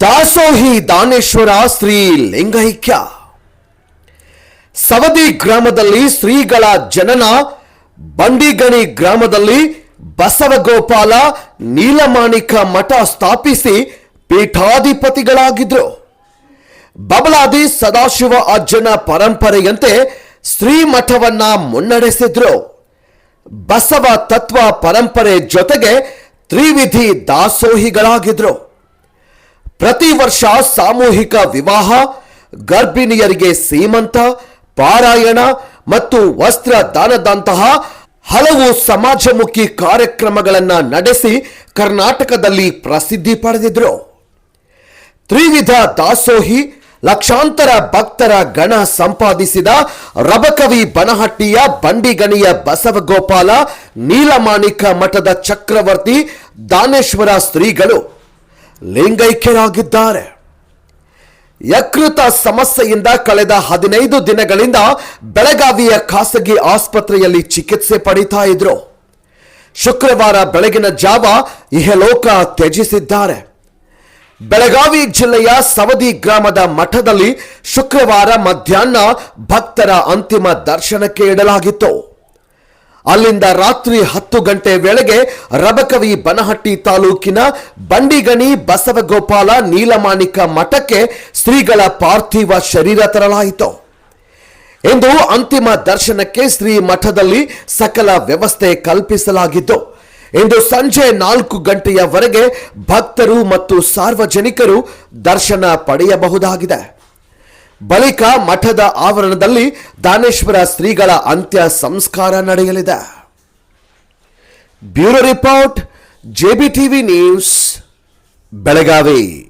ದಾಸೋಹಿ ದಾನೇಶ್ವರ ಶ್ರೀ ಲಿಂಗೈಕ್ಯ. ಸವದಿ ಗ್ರಾಮದಲ್ಲಿ ಶ್ರೀಗಳ ಜನನ, ಬಂಡಿಗಣಿ ಗ್ರಾಮದಲ್ಲಿ ಬಸವಗೋಪಾಲ ನೀಲಮಾಣಿಕ ಮಠ ಸ್ಥಾಪಿಸಿ ಪೀಠಾಧಿಪತಿಗಳಾಗಿದ್ರು. ಬಬಲಾದಿ ಸದಾಶಿವ ಅಜ್ಜನ ಪರಂಪರೆಯಂತೆ ಶ್ರೀಮಠವನ್ನ ಮುನ್ನಡೆಸಿದ್ರು. ಬಸವ ತತ್ವ ಪರಂಪರೆ ಜೊತೆಗೆ ತ್ರಿವಿಧಿ ದಾಸೋಹಿಗಳಾಗಿದ್ರು. ಪ್ರತಿ ವರ್ಷ ಸಾಮೂಹಿಕ ವಿವಾಹ, ಗರ್ಭಿಣಿಯರಿಗೆ ಸೀಮಂತ, ಪಾರಾಯಣ ಮತ್ತು ವಸ್ತ್ರ ದಾನದಂತಹ ಹಲವು ಸಮಾಜಮುಖಿ ಕಾರ್ಯಕ್ರಮಗಳನ್ನು ನಡೆಸಿ ಕರ್ನಾಟಕದಲ್ಲಿ ಪ್ರಸಿದ್ಧಿ ಪಡೆದಿದ್ರು. ತ್ರಿವಿಧ ದಾಸೋಹಿ, ಲಕ್ಷಾಂತರ ಭಕ್ತರ ಗಣ ಸಂಪಾದಿಸಿದ ರಬಕವಿ ಬನಹಟ್ಟಿಯ ಬಂಡಿಗಣಿಯ ಬಸವಗೋಪಾಲ, ನೀಲಮಾಣಿಕ ಮಠದ ಚಕ್ರವರ್ತಿ ದಾನೇಶ್ವರ ಶ್ರೀಗಳು ಲಿಂಗೈಕ್ಯರಾಗಿದ್ದಾರೆ. ಯಕೃತ ಸಮಸ್ಯೆಯಿಂದ ಕಳೆದ ಹದಿನೈದು ದಿನಗಳಿಂದ ಬೆಳಗಾವಿಯ ಖಾಸಗಿ ಆಸ್ಪತ್ರೆಯಲ್ಲಿ ಚಿಕಿತ್ಸೆ ಪಡಿತಾ ಇದ್ರು. ಶುಕ್ರವಾರ ಬೆಳಗಿನ ಜಾವ ಇಹಲೋಕ ತ್ಯಜಿಸಿದ್ದಾರೆ. ಬೆಳಗಾವಿ ಜಿಲ್ಲೆಯ ಸವದಿ ಗ್ರಾಮದ ಮಠದಲ್ಲಿ ಶುಕ್ರವಾರ ಮಧ್ಯಾಹ್ನ ಭಕ್ತರ ಅಂತಿಮ ದರ್ಶನಕ್ಕೆ ಇಡಲಾಗಿತ್ತು. ಅಲ್ಲಿಂದ ರಾತ್ರಿ ಹತ್ತು ಗಂಟೆ ವೇಳೆಗೆ ರಬಕವಿ ಬನಹಟ್ಟಿ ತಾಲೂಕಿನ ಬಂಡಿಗಣಿ ಬಸವಗೋಪಾಲ ನೀಲಮಾಣಿಕ ಮಠಕ್ಕೆ ಶ್ರೀಗಳ ಪಾರ್ಥಿವ ಶರೀರ ತರಲಾಯಿತು. ಎಂದು ಅಂತಿಮ ದರ್ಶನಕ್ಕೆ ಶ್ರೀ ಮಠದಲ್ಲಿ ಸಕಲ ವ್ಯವಸ್ಥೆ ಕಲ್ಪಿಸಲಾಗಿದ್ದು, ಇಂದು ಸಂಜೆ ನಾಲ್ಕು ಗಂಟೆಯವರೆಗೆ ಭಕ್ತರು ಮತ್ತು ಸಾರ್ವಜನಿಕರು ದರ್ಶನ ಪಡೆಯಬಹುದಾಗಿದೆ. ಬಳಿಕ ಮಠದ ಆವರಣದಲ್ಲಿ ದಾನೇಶ್ವರ ಶ್ರೀಗಳ ಅಂತ್ಯ ಸಂಸ್ಕಾರ ನಡೆಯಲಿದೆ. Bureau report JBTV news Belagavi.